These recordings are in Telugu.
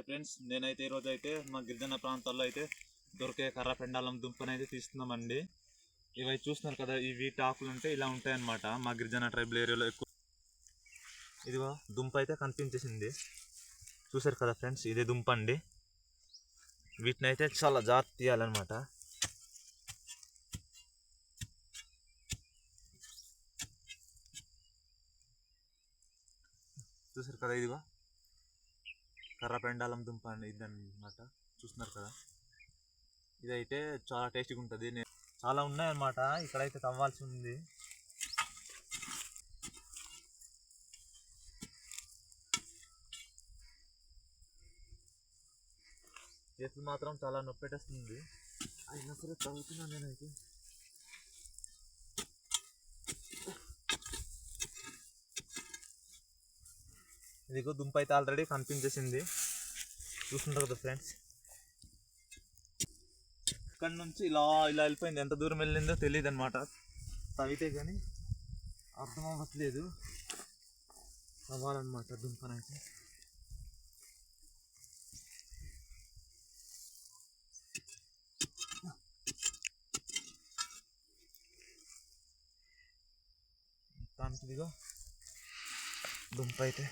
హాయ్ ఫ్రెండ్స్ నేనైతే ఈరోజు అయితే మా గిరిజన ప్రాంతాల్లో అయితే దొరికే కర్ర పెండాలం దుంపని అయితే తీస్తున్నామండి. ఇవి చూస్తున్నారు కదా ఈ వీటి ఆకులు ఉంటే ఇలా ఉంటాయన్నమాట. మా గిరిజన ట్రైబల్ ఏరియాలో ఎక్కువ ఇదిగో దుంప అయితే కనిపించేసింది. చూసారు కదా ఫ్రెండ్స్ ఇదే దుంప అండి. వీటిని అయితే చాలా జాగ్రత్త తీయాలన్నమాట. చూసారు కదా ఇదిగో. కర్ర పెండాలం దుంప అని ఇది అనమాట చూస్తున్నారు కదా? ఇదైతే చాలా టేస్టీగా ఉంటుంది నేను చాలా ఉన్నాయన్నమాట. ఇక్కడైతే తవ్వాల్సి ఉంది చేతులు మాత్రం చాలా నొప్పి పెట్టేస్తుంది అయినా సరే తవ్వుతున్నాను నేనైతే. ఇదిగో దుంప అయితే ఆల్రెడీ కనిపించేసింది. చూస్తుంటారు కదా ఫ్రెండ్స్ ఇక్కడ నుంచి ఇలా ఇలా వెళ్ళిపోయింది. ఎంత దూరం వెళ్ళిందో తెలియదు అనమాట తవ్వితే కానీ అర్థం అవ్వట్లేదు అవ్వాలన్నమాట దుంపనైతే. దానికి ఇదిగో దుంప అయితే.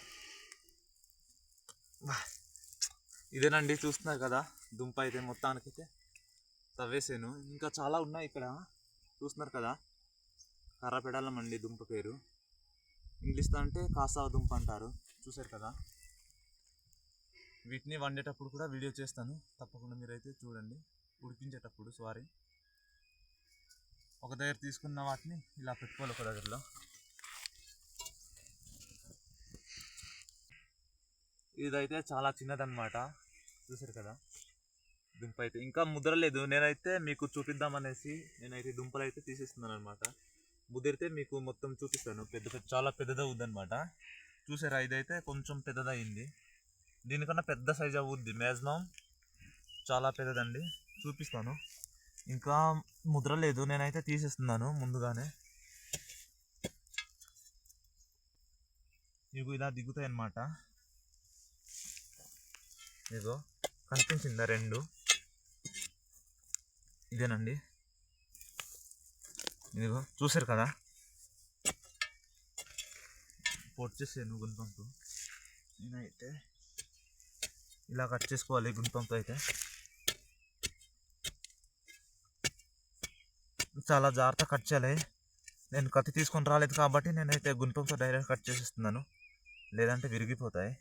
ఇదేనండి చూస్తున్నారు కదా దుంప అయితే మొత్తానికైతే తవ్వేసాను. ఇంకా చాలా ఉన్నాయి ఇక్కడ చూస్తున్నారు కదా. కర్రపెడాలం అండి దుంప పేరు. ఇంగ్లీష్లో అంటే కాసావ దుంప అంటారు చూసారు కదా. వీటిని వండేటప్పుడు కూడా వీడియో చేస్తాను. తప్పకుండా మీరైతే చూడండి ఉడికించేటప్పుడు సారీ. ఒక దగ్గర తీసుకున్న వాటిని ఇలా పెట్టుకోవాలి ఒక దగ్గరలో. ఇదైతే చాలా చిన్నదన్నమాట. చూసారు కదా? దుంప అయితే ఇంకా ముద్రలేదు నేనైతే మీకు చూపిద్దామనేసి నేనైతే దుంపలు అయితే తీసేస్తున్నాను అనమాట ముదిరితే మీకు మొత్తం చూపిస్తాను. పెద్ద పెద్ద చాలా పెద్దది అవుద్ది అనమాట చూసారా? ఇదైతే కొంచెం పెద్దదయింది. దీనికన్నా పెద్ద సైజ్ అవుద్ది. మ్యాక్సిమం చాలా పెద్దదండి. చూపిస్తాను. ఇంకా ముద్ర లేదు. నేనైతే తీసేస్తున్నాను ముందుగానే. ఇవి ఇలా దిగుతాయి అన్నమాట ఇదిగో కనిపించిందా రెండు? ఇదేనండి. ఇదిగో చూసారు కదా? పొడిచేసాను గుంతంతో. నేనైతే ఇలా కట్ చేసుకోవాలి గుంతంతో అయితే. చాలా జాగ్రత్త కట్ చేయాలి. నేను కత్తి తీసుకొని రాలేదు కాబట్టి నేనైతే గుంతంతో డైరెక్ట్ కట్ చేసేస్తున్నాను. లేదంటే విరిగిపోతాయి.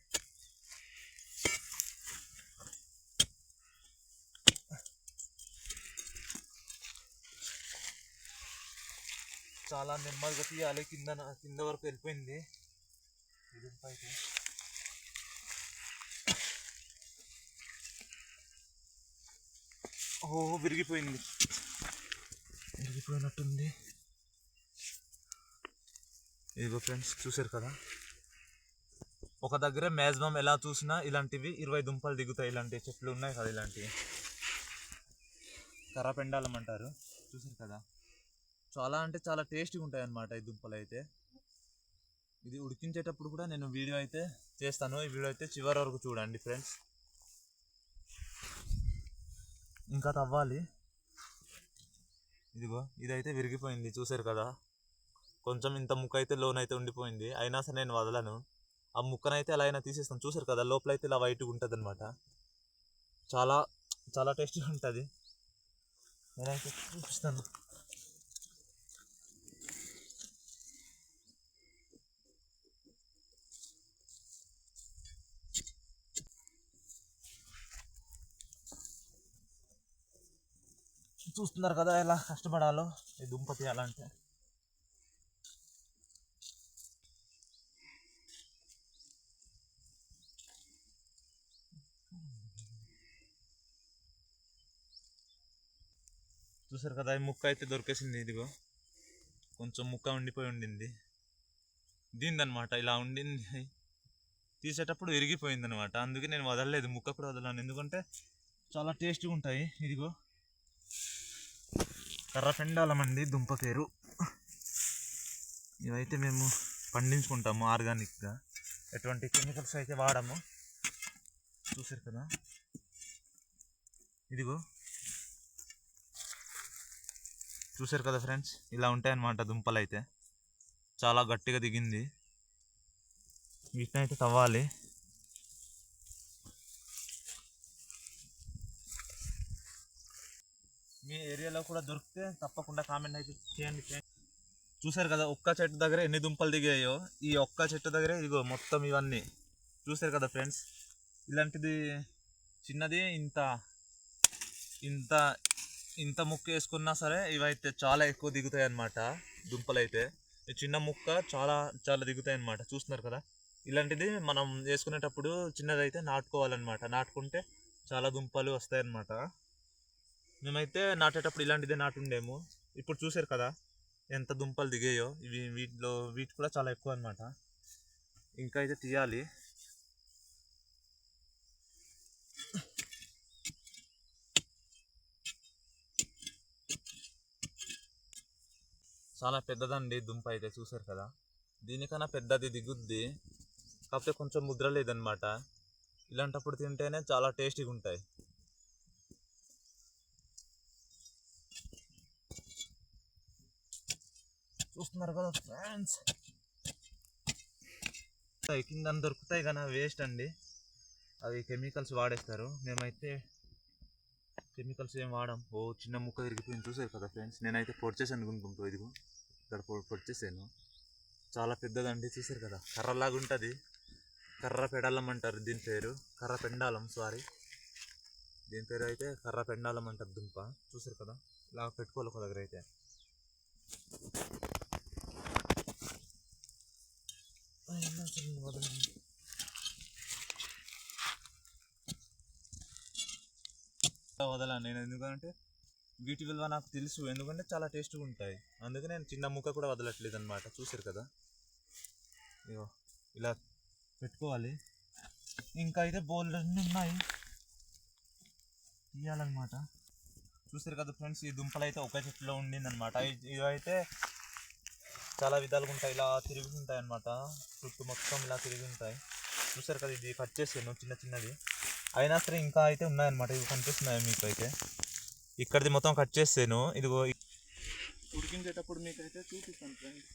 చాలా నెమ్మదిగా తీయాలి. కింద కింద వరకు వెళ్ళిపోయింది. ఇది పైకి ఓ విరిగిపోయింది. విరిగిపోయినట్టుంది. ఇదిగో ఫ్రెండ్స్ చూసారు కదా? ఒక దగ్గర మ్యాక్సిమం ఎలా చూసినా ఇలాంటివి ఇరవై దుంపలు దిగుతాయి. ఇలాంటి చెట్లు ఉన్నాయి కదా ఇలాంటివి. కర్ర పెండాలం అంటారు. చూసారు కదా? చాలా అంటే చాలా టేస్టీగా ఉంటాయి అన్నమాట ఈ దుంపలు అయితే ఇది ఉడికించేటప్పుడు కూడా నేను వీడియో అయితే చేస్తాను. ఈ వీడియో అయితే చివరి వరకు చూడండి ఫ్రెండ్స్. ఇంకా తవ్వాలి. ఇదిగో ఇదైతే విరిగిపోయింది చూసారు కదా? కొంచెం ఇంత ముక్క అయితే లోన్ అయితే ఉండిపోయింది. అయినా సరే నేను వదలను. ఆ ముక్కనైతే ఎలా అయినా తీసేస్తాను. చూసారు కదా లోపల అయితే ఇలా వైట్గా ఉంటుంది అనమాట చాలా చాలా టేస్టీగా ఉంటుంది. నేనైతే చూపిస్తాను. చూస్తున్నారు కదా ఎలా కష్టపడాలో ఈ దుంప తీయాలంటే చూసారు కదా ఈ ముక్క అయితే దొరికేసింది ఇదిగో. కొంచెం ముక్క ఉండిపోయి ఉండింది. దీనిదనమాట ఇలా ఉండింది. తీసేటప్పుడు విరిగిపోయింది అనమాట అందుకే నేను వదలలేదు ముక్క కూడా వదలను. ఎందుకంటే చాలా టేస్ట్గా ఉంటాయి ఇదిగో. కర్రపెండాలమండి దుంప పేరు. ఇవైతే మేము పండించుకుంటాము ఆర్గానిక్గా. ఎటువంటి కెమికల్స్ అయితే వాడము. చూసారు కదా. ఇదిగో. చూసారు కదా ఫ్రెండ్స్? ఇలా ఉంటాయన్నమాట దుంపలు అయితే చాలా గట్టిగా దిగింది. వీటినైతే తవ్వాలి. మీ ఏరియాలో కూడా దొరికితే తప్పకుండా కామెంట్ అయితే చేయండి చూసారు కదా ఒక్క చెట్టు దగ్గర ఎన్ని దుంపలు దిగాయో? ఈ ఒక్క చెట్టు దగ్గర ఇదిగో మొత్తం ఇవన్నీ. చూసారు కదా ఫ్రెండ్స్? ఇలాంటిది చిన్నది ఇంత ఇంత ఇంత ముక్క వేసుకున్నా సరే ఇవైతే చాలా ఎక్కువ దిగుతాయి అన్నమాట దుంపలు అయితే ఈ చిన్న ముక్క చాలా చాలా దిగుతాయి అన్నమాట చూస్తున్నారు కదా? ఇలాంటిది మనం వేసుకునేటప్పుడు చిన్నదైతే నాటుకోవాలన్నమాట. నాటుకుంటే చాలా దుంపలు వస్తాయన్నమాట. మేమైతే నాటేటప్పుడు ఇలాంటిదే నాటుండేము. ఇప్పుడు చూసారు కదా ఎంత దుంపలు దిగాయో ఇవి వీటిలో వీటి కూడా చాలా ఎక్కువ అనమాట ఇంకా అయితే తీయాలి. చాలా పెద్దదండి దుంప అయితే చూసారు కదా. దీనికన్నా పెద్దది దిగుద్ది. కాకపోతే కొంచెం ముద్ర లేదనమాట ఇలాంటప్పుడు తింటేనే చాలా టేస్టీగా ఉంటాయి చూస్తున్నారు కదా ఫ్రెండ్స్. కింద దొరుకుతాయి కానీ వేస్ట్ అండి. అవి కెమికల్స్ వాడేస్తారు. మేమైతే కెమికల్స్ ఏం వాడాం. ఓ చిన్న ముక్క తిరిగిపోయింది చూసారు కదా ఫ్రెండ్స్. నేనైతే పొడిచేసాను అనుకుంటూ ఇదిగో. ఇక్కడ పొడిచేసాను. చాలా పెద్దదండి చూసారు కదా. కర్రలాగా ఉంటుంది. కర్ర పెడాలం అంటారు దీని పేరు. కర్ర పెండాలం సారీ దీని పేరు అయితే కర్ర పెండాలం అంటారు దుంప. చూసారు కదా? ఇలా పెట్టుకోవాలి ఒక దగ్గర అయితే. వదలను నేను ఎందుకంటే వీటి విలువ నాకు తెలుసు. ఎందుకంటే చాలా టేస్ట్గా ఉంటాయి. అందుకే నేను చిన్న ముక్క కూడా వదలట్లేదు అనమాట చూసారు కదా? ఇగో ఇలా పెట్టుకోవాలి. ఇంకా అయితే బోల్డ్ అన్నీ ఉన్నాయి. తీయాలన్నమాట. చూసారు కదా ఫ్రెండ్స్ ఈ దుంపలు అయితే ఒకే చెట్టులో ఉండిందనమాట ఇవైతే చాలా విధాలుగా ఉంటాయి. ఇలా తిరిగి ఉంటాయి అనమాట చుట్టూ మొత్తం ఇలా తిరిగి ఉంటాయి చూసారు కదా ఇది కట్ చేసాను చిన్న చిన్నది అయినా సరే ఇంకా అయితే ఉన్నాయన్నమాట. ఇవి కనిపిస్తున్నాయి మీకు అయితే ఇక్కడిది మొత్తం కట్ చేసాను. ఇదిగో ఉడికించేటప్పుడు మీకు అయితే చూపిస్తాను ఫ్రెండ్స్